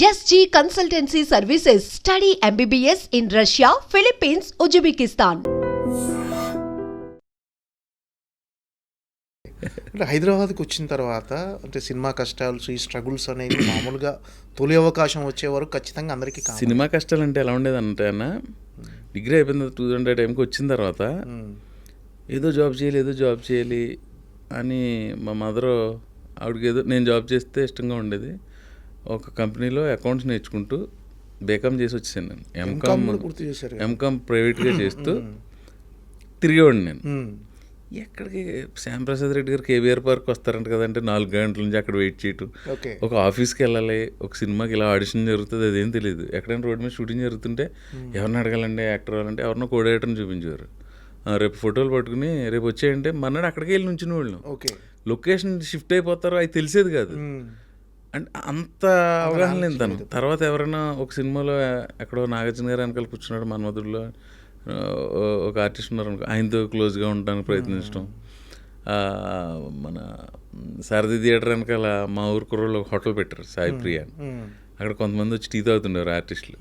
SG Consultancy Services. Study MBBS in Russia, Philippines, Uzbekistan. అంటే హైదరాబాద్కి వచ్చిన తర్వాత అంటే సినిమా కష్టాలు ఈ స్ట్రగుల్స్ అనేవి మామూలుగా తొలి అవకాశం వచ్చే వరకు ఖచ్చితంగా అందరికీ కావాలి సినిమా కష్టాలు అంటే ఎలా ఉండేది అంటే అన్న డిగ్రీ అయిపోయిన టూ హండ్రెడ్ టైంకి వచ్చిన తర్వాత ఏదో జాబ్ చేయాలి ఏదో జాబ్ చేయాలి అని మా మదర్ ఆవిడకి ఏదో నేను జాబ్ చేస్తే ఇష్టంగా ఉండేది ఒక కంపెనీలో అకౌంట్స్ నేర్చుకుంటూ బేకామ్ చేసి వచ్చేసాను నేను. ఎంకామ్ పూర్తి చేశారు. ఎంకామ్ ప్రైవేట్గా చేస్తూ తిరిగేవాడిని నేను. మ్మ్. ఎక్కడికి? శ్యాంప్రసాద్ రెడ్డి గారు కేవీఆర్ పార్క్ వస్తారంట కదంటే నాలుగు గంటల నుంచి అక్కడ వెయిట్ చేయటం. ఒక ఆఫీస్కి వెళ్ళాలి ఒక సినిమాకి ఇలా ఆడిషన్ జరుగుతుంది అదేం తెలియదు ఎక్కడైనా రోడ్ మీద షూటింగ్ జరుగుతుంటే ఎవరిని అడగాలండి యాక్టర్ వాళ్ళంటే ఎవరినో కోడేటర్ని చూపించేవారు. రేపు ఫోటోలు పట్టుకుని రేపు వచ్చేయంటే మన్నాడు అక్కడికి వెళ్ళి నుంచిన వాళ్ళం ఓకే. లొకేషన్ షిఫ్ట్ అయిపోతారో అది తెలిసేది కాదు. అంటే అంత అవగాహన లేదు తను తర్వాత ఎవరైనా ఒక సినిమాలో ఎక్కడో నాగార్జున గారు వెనకాల కూర్చున్నాడు మన్మధుడిలో. ఒక ఆర్టిస్ట్ ఉన్నారు అనుకో ఆయనతో క్లోజ్గా ఉండడానికి ప్రయత్నించడం. మన సారథి థియేటర్ వెనకాల మా ఊరు కుర్రోళ్ళు ఒక హోటల్ పెట్టారు సాయి ప్రియ. అక్కడ కొంతమంది వచ్చి టీ తాగుతుండేవారు ఆర్టిస్టులు.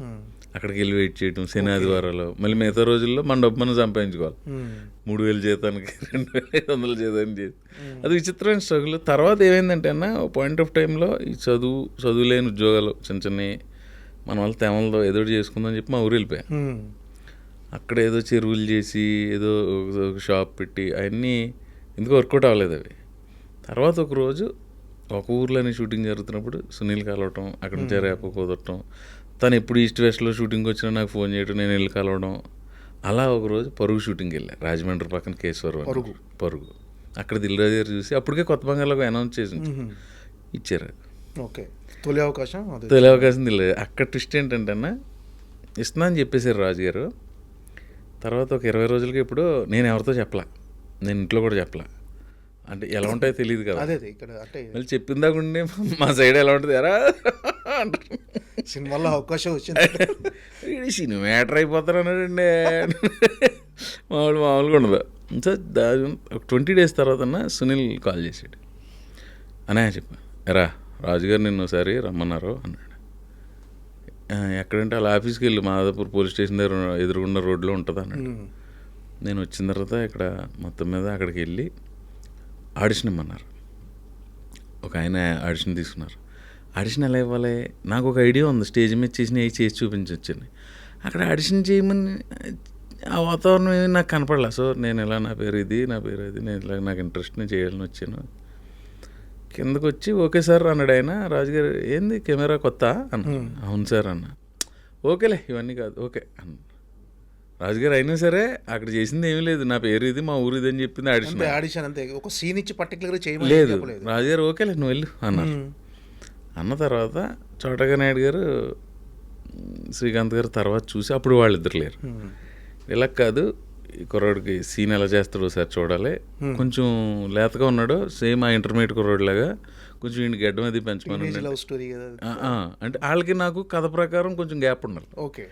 అక్కడికి వెళ్ళి వెయిట్ చేయడం శని ఆదివారాలు మళ్ళీ మిగతా రోజుల్లో మన డబ్బు మనం సంపాదించుకోవాలి. మ్మ్. మూడు వేలు జీతానికి రెండు వేల ఐదు వందల జీతానికి చేసి. అది విచిత్రమైన స్ట్రగుల్ తర్వాత ఏమైందంటే అన్న పాయింట్ ఆఫ్ టైంలో ఈ చదువు చదువు లేని ఉద్యోగాలు చిన్న చిన్నవి మన వాళ్ళ తెమలతో ఏదో చేసుకుందాం చెప్పి మా ఊరు వెళ్ళిపోయా. అక్కడ ఏదో చెరువులు చేసి ఏదో షాప్ పెట్టి అవన్నీ ఎందుకు వర్కౌట్ అవ్వలేదు అవి. తర్వాత ఒక రోజు ఒక ఊర్లోనే షూటింగ్ జరుగుతున్నప్పుడు సునీల్ కలవటం అక్కడ నుంచి రేపు కుదరటం తను ఎప్పుడు ఈస్ట్ వెస్ట్లో షూటింగ్ వచ్చినా నాకు ఫోన్ చేయడం నేను వెళ్ళి కలవడం. అలా ఒక రోజు పరుగు షూటింగ్కి వెళ్ళా రాజమండ్రి పక్కన కేశవరం. పరుగు. పరుగు. అక్కడ దిల్రాజు గారు చూసి అప్పటికే కొత్త బంగాళాకు అనౌన్స్ చేసి. ఇచ్చారు. ఓకే. తొలి అవకాశం తొలి అవకాశం తెలియదు అక్కడ ట్విస్ట్ ఏంటంటే అన్న ఇస్తున్నా అని చెప్పేశారు రాజుగారు తర్వాత ఒక ఇరవై రోజులకి ఇప్పుడు నేను ఎవరితో చెప్పలా నేను ఇంట్లో కూడా చెప్పలా. అంటే ఎలా ఉంటాయో తెలియదు కదా. అదే ఇక్కడ అంటే మళ్ళీ చెప్పిన దాకా ఉండి మా సైడ్ ఎలా ఉంటుంది ఎరా? అంటారు. సినిమాలో అవకాశం వచ్చింది. సినిమా మ్యాటర్ అయిపోతారు అన్నాడండి. మామూలు మామూలుగా ఉండదు. సో దాని ఒక ట్వంటీ డేస్ తర్వాత సునీల్ కాల్ చేశాడు. అనే చెప్పా. ఎరా రాజుగారు నిన్ను ఒకసారి రమ్మన్నారు అన్నాడు. "ఆ, ఎక్కడంటే అలా ఆఫీస్కి వెళ్ళి. మాదాపూర్ పోలీస్ స్టేషన్ దగ్గర ఎదురుగున్న రోడ్లో ఉంటుంది అన్నాడు. నేను వచ్చిన తర్వాత ఇక్కడ మొత్తం మీద అక్కడికి వెళ్ళి ఆడిషన్ ఇమ్మన్నారు ఒక ఆయన ఆడిషన్ తీసుకున్నారు. ఆడిషన్ ఎలా ఇవ్వాలి? నాకు ఒక ఐడియా ఉంది. స్టేజ్ మీద చేసిన ఏ చేసి చూపించవచ్చని అక్కడ ఆడిషన్ చేయమని ఆ వాతావరణం ఏమి నాకు కనపడలే. సో నేను ఇలా నా పేరు ఇది నా పేరు ఇది నేను ఇలా నాకు ఇంట్రెస్ట్ నేను చేయాలని వచ్చాను. కిందకు వచ్చి ఓకే సార్ అన్నాడు ఆయన. రాజుగారు ఏంది? కెమెరా కొత్త? అన్న. అవును సార్ అన్న. ఓకేలే ఇవన్నీ కాదు. ఓకే అన్న. రాజుగారు అయినా సరే అక్కడ చేసింది ఏమీ లేదు. నా పేరు ఇది మా ఊరు ఇది అని చెప్పింది ఆడిషన్. ఆడిషన్ అంతే. ఒక సీన్ ఇచ్చి పర్టికులర్ చేయమని లేదు. రాజుగారు ఓకేలే నువ్వు వెళ్ళు అన్నారు. మ్మ్. అన్న తర్వాత చోటగా నాయుడు గారు శ్రీకాంత్ గారు తర్వాత చూసి అప్పుడు వాళ్ళిద్దరు లేరు. ఇలా కాదు ఈ కుర్రాడికి సీన్ ఎలా చేస్తాడో ఒకసారి చూడాలి. కొంచెం లేతగా ఉన్నాడు సేమ్ ఆ ఇంటర్మీడియట్ కుర్రాడిలాగా కొంచెం ఇంటి గడ్డం అది పెంచమని ఆ, అంటే వాళ్ళకి నాకు కథ ప్రకారం కొంచెం గ్యాప్ ఉండాలి. ఓకే.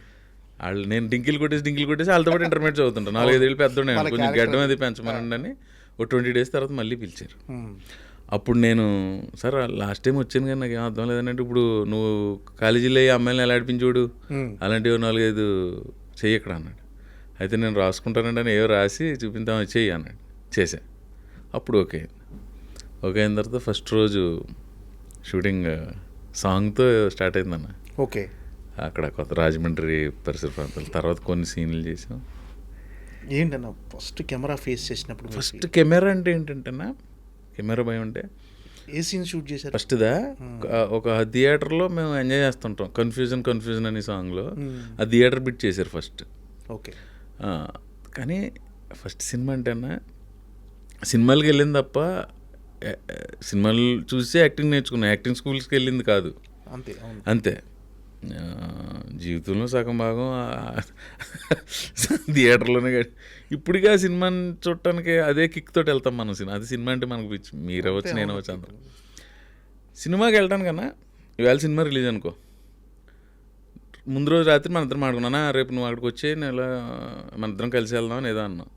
వాళ్ళు నేను డింకిల్ కొట్టేసి డింకిల్ కొట్టేసి వాళ్ళతో పాటు ఇంటర్మీడియట్ చదువుతుంటాను నాలుగైదేళ్ళు పెద్దోడే కొంచెం గడ్డం అది పెంచమనండి అని ఒక ట్వంటీ డేస్ తర్వాత మళ్ళీ పిలిచారు. అప్పుడు నేను సార్ లాస్ట్ టైం వచ్చాను కానీ నాకు ఏం అర్థం లేదంటే ఇప్పుడు నువ్వు కాలేజీలో ఈ అమ్మాయిని ఎలా ఆడిపించోడు. అలాంటివి నాలుగైదు చెయ్యి ఇక్కడ అన్నాడు. అయితే నేను రాసుకుంటానండి అని ఏవో రాసి చూపిద్దాం చెయ్యి అన్నాడు. చేశా. అప్పుడు ఓకే ఓకే అయిన తర్వాత ఫస్ట్ రోజు షూటింగ్ సాంగ్తో స్టార్ట్ అయిందన్న. ఓకే. అక్కడ కొత్త రాజమండ్రి పరిసర ప్రాంతాలు తర్వాత కొన్ని సీన్లు చేసాం. ఏంటన్నా ఫస్ట్ కెమెరా ఫేస్ చేసినప్పుడు ఫస్ట్ కెమెరా అంటే ఏంటంటేనా కెమెరా భయం అంటే ఏ సీన్ షూట్ చేశారు? ఫస్ట్దా? ఒక థియేటర్లో మేము ఎంజాయ్ చేస్తుంటాం. కన్ఫ్యూజన్ కన్ఫ్యూజన్ అనే సాంగ్లో ఆ థియేటర్ బిట్ చేశారు ఫస్ట్. ఓకే. కానీ ఫస్ట్ సినిమా అంటేనా సినిమాలకి వెళ్ళింది తప్ప సినిమాలు చూసి యాక్టింగ్ నేర్చుకున్నాం. యాక్టింగ్ స్కూల్స్కి వెళ్ళింది కాదు. అంతే అంతే. జీవితంలో సగం భాగం థియేటర్లోనే గడి. ఇప్పటికీ ఆ సినిమాని చూడటానికి అదే కిక్ తోటి వెళ్తాం మనం సినిమా. అది సినిమా అంటే మనకు పిచ్చి. మీరు అవ్వచ్చు నేను అవ్వచ్చు అందరం. సినిమాకి వెళ్ళటానికన్నా ఇవాళ సినిమా రిలీజ్ అనుకో. ముందు రోజు రాత్రి మన ఇద్దరం ఆడుకున్నానా రేపు నువ్వు అక్కడికి వచ్చి నేను ఇలా మన ఇద్దరం కలిసి వెళ్దాం అని ఏదో అన్నాం.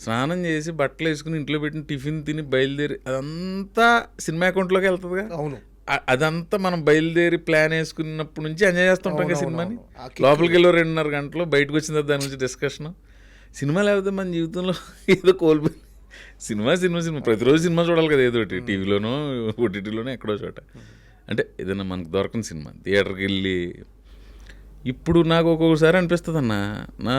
స్నానం చేసి బట్టలు వేసుకుని ఇంట్లో పెట్టిన టిఫిన్ తిని బయలుదేరి అదంతా సినిమా అకౌంట్లోకి వెళ్తుందిగా. అవును. అదంతా మనం బయలుదేరి ప్లాన్ వేసుకున్నప్పటి నుంచి ఎంజాయ్ చేస్తుంటాం కదా సినిమాని? లోపలికి వెళ్ళి రెండున్నర గంటలు బయటకు వచ్చిన తర్వాత దాని గురించి డిస్కషన్. సినిమా లేకపోతే మన జీవితంలో ఏదో కోల్పోయి సినిమా సినిమా సినిమా. ప్రతిరోజు సినిమా చూడాలి కదా ఏదో ఒకటి. టీవీలోనో ఓటీటీలోనో ఎక్కడో చోట. అంటే ఏదైనా మనకు దొరకని సినిమా. థియేటర్కి వెళ్ళి ఇప్పుడు నాకు ఒక్కొక్కసారి అనిపిస్తుంది అన్న. నా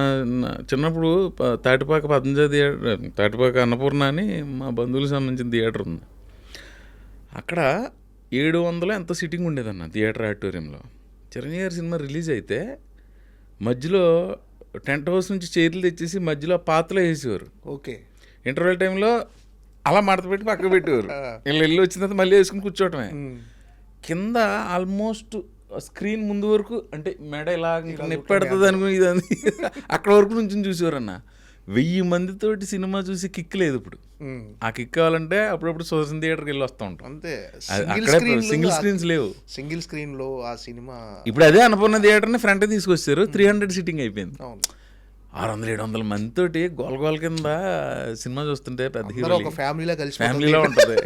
చిన్నప్పుడు తాటిపాక పద్మజ థియేటర్ తాటిపాక అన్నపూర్ణ అని మా బంధువులకు సంబంధించిన థియేటర్ ఉంది. అక్కడ ఏడు వందలు ఎంత సిట్టింగ్ ఉండేదన్న థియేటర్ ఆడిటోరియంలో. చిరంజీవి గారి సినిమా రిలీజ్ అయితే మధ్యలో టెంట్ హౌస్ నుంచి చైర్లు తెచ్చేసి మధ్యలో పాతలో వేసేవారు. ఓకే. ఇంటర్వెల్ టైంలో అలా మడత పెట్టి పక్కకు పెట్టేవారు. వీళ్ళు వెళ్ళి వచ్చిన తర్వాత మళ్ళీ వేసుకుని కూర్చోవటమే. కింద ఆల్మోస్ట్ స్క్రీన్ ముందు వరకు అంటే మెడ ఇలా నొప్పి పెడుతుంది అనుకుని ఇదని అక్కడ వరకు నుంచి చూసేవారన్న. వెయ్యి మందితోటి సినిమా చూసి కిక్ లేదు ఇప్పుడు. ఆ కిక్ కావాలంటే అప్పుడప్పుడు సోషల్ థియేటర్కి వెళ్ళి వస్తూ ఉంటాం. అంతే. సింగిల్ స్క్రీన్స్ లేవు. సింగిల్ స్క్రీన్లో ఆ సినిమా ఇప్పుడు అదే అన్నపూర్ణ థియేటర్ని ఫ్రంట్ తీసుకొచ్చారు. త్రీ హండ్రెడ్ సీటింగ్ అయిపోయింది. ఆరు వందల ఏడు వందల మందితోటి గోల గోల కింద సినిమా చూస్తుంటే పెద్ద హీరో ఒక ఫ్యామిలీలో కలిసి ఫ్యామిలీలో ఉంటుంది.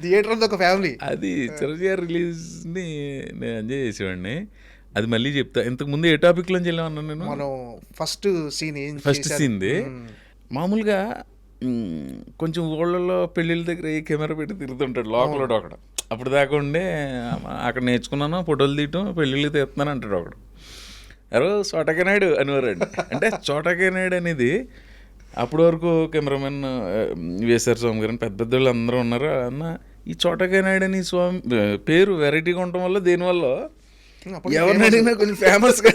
థియేటర్ ఒక ఫ్యామిలీ అది చిరంజీవి రిలీజ్ని నేను ఎంజాయ్ చేసేవాడిని. అది మళ్ళీ చెప్తా. ఇంతకు ముందు ఏ టాపిక్లోంచి వెళ్ళామన్నా నేను? మనం ఫస్ట్ సీన్ ఏం ఫస్ట్? సీన్ది? మ్మ్. మామూలుగా కొంచెం ఊళ్ళల్లో పెళ్ళిళ్ళ దగ్గర ఏ కెమెరా పెట్టి తిరుగుతుంటాడు లోపల ఒకడు. అప్పుడు దాకా ఉండే అక్కడ నేర్చుకున్నాను ఫోటోలు తీయటం పెళ్ళిళ్ళు తీస్తున్నాను అంటాడు ఒకడు. ఎవరో చోటకనాయుడు అనేవారండి. అంటే చోటకనాయుడు అనేది అప్పటి వరకు కెమెరామెన్ వేసారు స్వామి గారు పెద్ద పెద్ద వాళ్ళు అందరూ ఉన్నారు. అన్న ఈ చోటకనాయుడు అని స్వామి పేరు వెరైటీగా ఉండటం వల్ల దేనివల్ల ఎవరిని అడిగినా కొంచెం ఫేమస్గా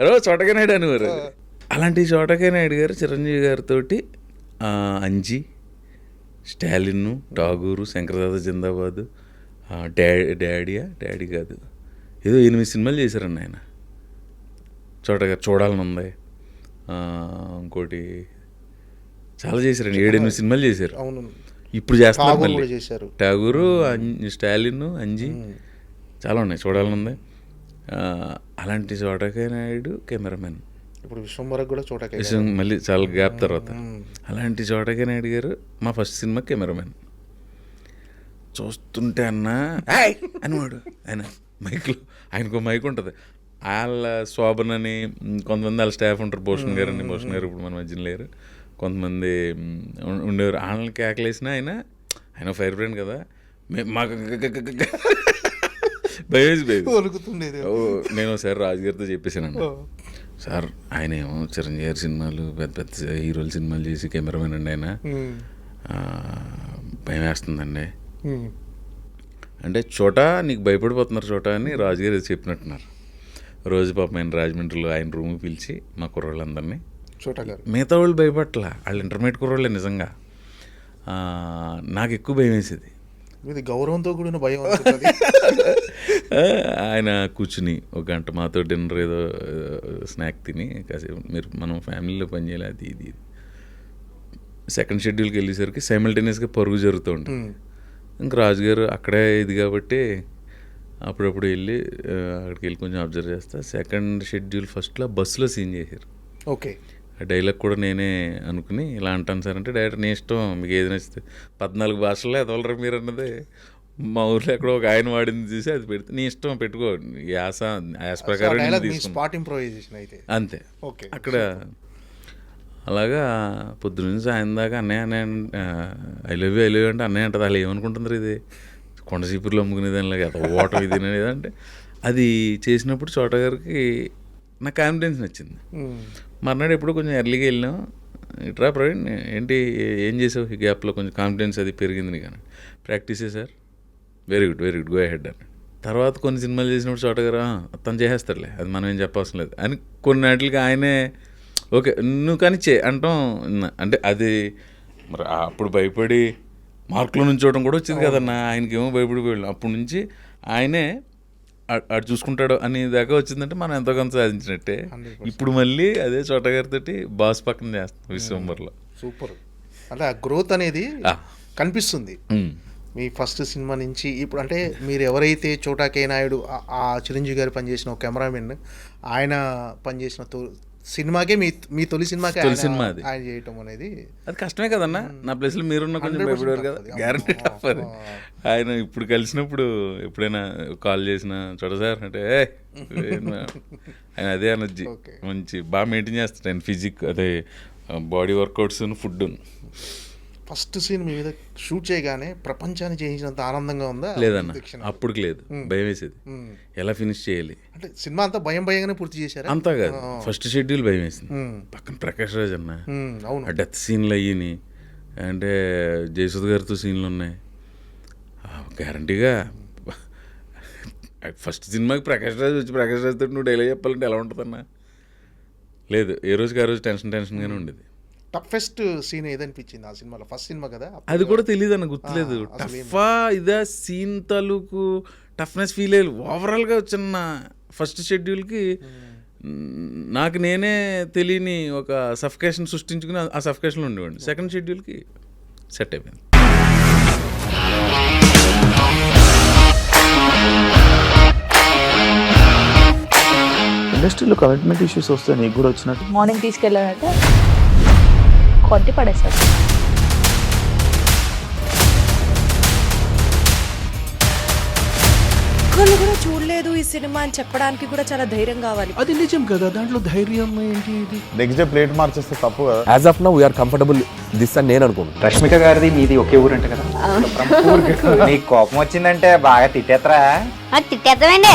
ఎవరో చోటకనాయుడు అనేవారు అలాంటి చోటకనాయుడు గారు చిరంజీవి గారితో అంజి స్టాలిన్ టాగూరు శంకరదాద జిందాబాద్ ఆ, డా డాడీయా డాడీ కాదు. ఏదో ఎనిమిది సినిమాలు చేశారన్న ఆయన. చోటగా చూడాలని ఉంది. ఇంకోటి చాలా చేశారండి. ఏడెనిమిది సినిమాలు చేశారు. అవును. ఇప్పుడు చేస్తున్నారు ఠాగూర్ మళ్ళీ. ఠాగూరు స్టాలిన్ అంజి చాలా ఉన్నాయి. చూడాలని ఉంది. ఆ, అలాంటి చోటకే నాయుడు కెమెరామెన్ ఇప్పుడు విశ్వంబరకు కూడా చోటకే విషయం మళ్ళీ చాలా గ్యాప్ తర్వాత. అలాంటి చోటకే నాయుడు గారు మా ఫస్ట్ సినిమా కెమెరామెన్ చూస్తుంటే అన్న అనేవాడు. ఆయన మైక్లో ఆయనకు మైక్ ఉంటుంది. వాళ్ళ శోభన్ అని కొంతమంది వాళ్ళ స్టాఫ్ ఉంటారు భూషణ్ గారు అని భూషణ్ గారు ఇప్పుడు మన మధ్యన లేరు. కొంతమంది ఉండేవారు వాళ్ళని కేకలేసినా ఆయన ఆయన ఫైర్ బ్రాండ్ కదా. మాకు నేను ఒకసారి రాజుగారితో చెప్పేసానండి సార్ ఆయన ఏమో చిరంజీవి సినిమాలు పెద్ద పెద్ద హీరోల సినిమాలు చేసి కెమెరామెన్ అండి ఆయన. భయం వేస్తుందండి. అంటే చోట నీకు భయపడిపోతున్నారు చోట అని రాజుగారు చెప్పినట్టున్నారు. రోజు పాపం ఆయన రాజమండ్రిలో ఆయన రూమ్ పిలిచి మా కుర్రోళ్ళందరినీ. చోటా గారు. మిగతా వాళ్ళు భయపట్ల వాళ్ళు ఇంటర్మీడియట్ కుర్రోళ్ళే నిజంగా. నాకు ఎక్కువ భయం వేసేది. ఇది గౌరవంతో కూడిన భయం ఆయన కూర్చుని ఒక గంట మాతో డిన్నర్ ఏదో స్నాక్ తిని కాసేపు మీరు మనం ఫ్యామిలీలో పనిచేయాలి అది ఇది ఇది. సెకండ్ షెడ్యూల్కి వెళ్ళేసరికి సైమిల్టేనియస్గా పరుగు జరుగుతూ ఉంటుంది. ఇంక రాజుగారు అక్కడే ఇది కాబట్టి అప్పుడప్పుడు వెళ్ళి అక్కడికి వెళ్ళి కొంచెం అబ్జర్వ్ చేస్తా. సెకండ్ షెడ్యూల్ ఫస్ట్లో బస్సులో సీన్ చేశారు. ఓకే. డైలాగ్ కూడా నేనే అనుకుని ఇలా అంటాను సార్ అంటే డైరెక్ట్ నీ ఇష్టం. మీకు ఏది నచ్చితే పద్నాలుగు భాషల్లో ఎదవలరా మీరు అన్నది. మా ఊర్లో ఎక్కడో ఒక ఆయన వాడింది చూసి అది పెడితే నీ ఇష్టం పెట్టుకో. యాస యాస ప్రకారం. స్పాట్ ఇంప్రూవైజేషన్ అయితే. అంతే. ఓకే. అక్కడ అలాగా పొద్దున్న సాయం దాకా అన్నయ్య అన్నయ్య I love you I love you అంటే అన్నయ్య అంటది. వాళ్ళు ఏమనుకుంటున్నారు ఇది? కొండ చీపుర్లు అమ్ముకునే దానిలాగా ఎంత ఓటం ఇది అనేది అంటే అది చేసినప్పుడు చోట గారికి నా కాన్ఫిడెన్స్ నచ్చింది. మర్నాడు ఎప్పుడు కొంచెం ఎర్లీగా వెళ్ళినాం. ఇట్రా ప్రవీణ్ ఏంటి ఏం చేసావు? ఈ గ్యాప్లో కొంచెం కాన్ఫిడెన్స్ అది పెరిగింది కానీ ప్రాక్టీసే sir? Very good very good go ahead అని. తర్వాత కొన్ని సినిమాలు చేసినప్పుడు చోటగారా చేసేస్తారులే తను చేసేస్తాడులే అది మనం ఏం చెప్పవసరం లేదు అని కొన్ని వాటికి ఆయనే ఓకే నువ్వు కానీ చే అంటాం. అంటే అది మరి అప్పుడు భయపడి మార్కులు నుంచోవడం కూడా వచ్చింది కదన్న. ఆయనకి ఏమో భయపడిపోయాడు. అప్పటి నుంచి ఆయనే ఆడు చూసుకుంటాడు అని దాకా వచ్చిందంటే మనం ఎంతో కొంత సాధించినట్టే 100%. ఇప్పుడు మళ్ళీ అదే చోట గారితోటి బాస్ పక్కన చేస్తాం విశ్వంబర్లో సూపర్ అంటే ఆ గ్రోత్ అనేది. కనిపిస్తుంది ఉమ్. మీ ఫస్ట్ సినిమా నుంచి ఇప్పుడు అంటే మీరు ఎవరైతే చోటా కే నాయుడు ఆ- ఆ చిరంజీవి గారు పనిచేసిన ఒక కెమెరామెన్ ఆయన పనిచేసిన తో సినిమాకే మీ మీ తొలి సినిమాకే తొలి సినిమా అది. ఆయన చేయటం అనేది అది కష్టమే కదన్నా నా ప్లేస్లో మీరున్న కొంచెం 100% భయపడేవారు కదా. గ్యారంటీ టఫ్ అది ఆయన ఇప్పుడు కలిసినప్పుడు ఎప్పుడైనా కాల్ చేసినా చూడ సార్ అంటే ఆయన అదే ఎనర్జీ. మంచి బాగా మెయింటైన్ చేస్తాడు ఆయన ఫిజిక్ అదే body workouts food first scene మీ మీద షూట్ చేయగానే ప్రపంచాన్ని జయించినంత ఆనందంగా ఉందా? లేదన్న. అప్పటికి లేదు. భయం వేసేది. ఎలా ఫినిష్ చేయాలి? అంటే సినిమా అంతా భయం భయంగానే పూర్తి చేశారా? అంతా కాదు. ఫస్ట్ షెడ్యూల్ భయం వేసింది. పక్కన ప్రకాష్ రాజ్ అన్న. అవును. డెత్ సీన్లు అయ్యి అంటే జయసుద్ గారితో సీన్లు ఉన్నాయి. గ్యారంటీగా. ఫస్ట్ సినిమాకి ప్రకాష్ రాజ్ వచ్చి ప్రకాష్ రాజ్ తోటి నువ్వు డైలాగ్ చెప్పాలంటే ఎలా ఉంటుందన్న? లేదు. ఏ రోజుకి ఆ రోజు టెన్షన్ టెన్షన్గానే ఉండేది. టఫెస్ట్ సీన్ ఏదనిపించింది? ఆ సినిమాలో ఫస్ట్ సినిమా కదా? అది కూడా తెలియదు అన్న గుర్తులేదు. టఫా ఇదా సీన్ తాలూకు టఫ్నెస్ ఫీల్ అయ్యి ఓవరాల్గా వచ్చిన ఫస్ట్ షెడ్యూల్కి నాకు నేనే తెలియని ఒక సఫికేషన్ సృష్టించుకుని ఆ సఫికేషన్లో ఉండేవాడిని. సెకండ్ షెడ్యూల్కి సెట్ అయిపోయింది. ఇండస్ట్రీలో కమిట్మెంట్ ఇష్యూస్ వస్తే నీకు కూడా వచ్చినట్టు? మార్నింగ్ తీసుకెళ్ళాడంటే కొట్టి పడేస్తాడు ఒక్కళ్ళు కూడా చూడలేదు ఈ సినిమా అని చెప్పడానికి కూడా చాలా ధైర్యం కావాలి. అది నిజం కదా దాంట్లో ధైర్యం ఏంటి ఇది? నెక్స్ట్ డే ప్లేట్ మార్చేస్తే తప్పు కదా. As of now we are comfortable this అని నేను అనుకుంటున్నాను. రష్మిక గారిది మీది ఒకే ఊరంట కదా? నీకు కోపం వచ్చిందంటే బాగా తిట్టేత్తరా? తిట్టేద్దామండి